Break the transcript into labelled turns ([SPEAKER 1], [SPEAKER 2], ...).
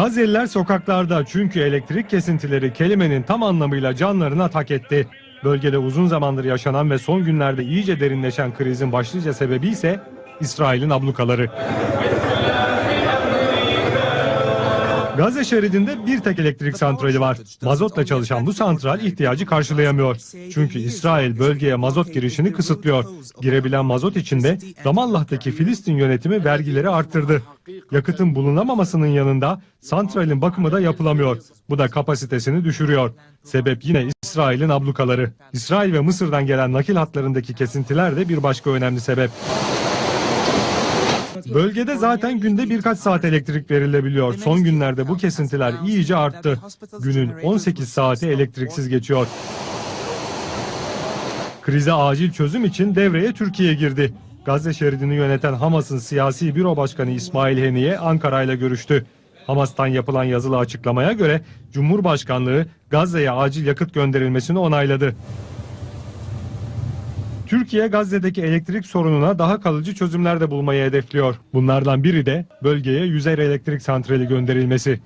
[SPEAKER 1] Gazze'liler sokaklarda çünkü elektrik kesintileri kelimenin tam anlamıyla canlarına tak etti. Bölgede uzun zamandır yaşanan ve son günlerde iyice derinleşen krizin başlıca sebebi ise İsrail'in ablukaları. Gazze şeridinde bir tek elektrik santrali var. Mazotla çalışan bu santral ihtiyacı karşılayamıyor. Çünkü İsrail bölgeye mazot girişini kısıtlıyor. Girebilen mazot içinde Ramallah'taki Filistin yönetimi vergileri arttırdı. Yakıtın bulunamamasının yanında santralin bakımı da yapılamıyor. Bu da kapasitesini düşürüyor. Sebep yine İsrail'in ablukaları. İsrail ve Mısır'dan gelen nakil hatlarındaki kesintiler de bir başka önemli sebep. Bölgede zaten günde birkaç saat elektrik verilebiliyor. Son günlerde bu kesintiler iyice arttı. Günün 18 saati elektriksiz geçiyor. Krize acil çözüm için devreye Türkiye girdi. Gazze şeridini yöneten Hamas'ın siyasi büro başkanı İsmail Heniye Ankara ile görüştü. Hamas'tan yapılan yazılı açıklamaya göre Cumhurbaşkanlığı Gazze'ye acil yakıt gönderilmesini onayladı. Türkiye Gazze'deki elektrik sorununa daha kalıcı çözümler de bulmayı hedefliyor. Bunlardan biri de bölgeye yüzer elektrik santrali gönderilmesi.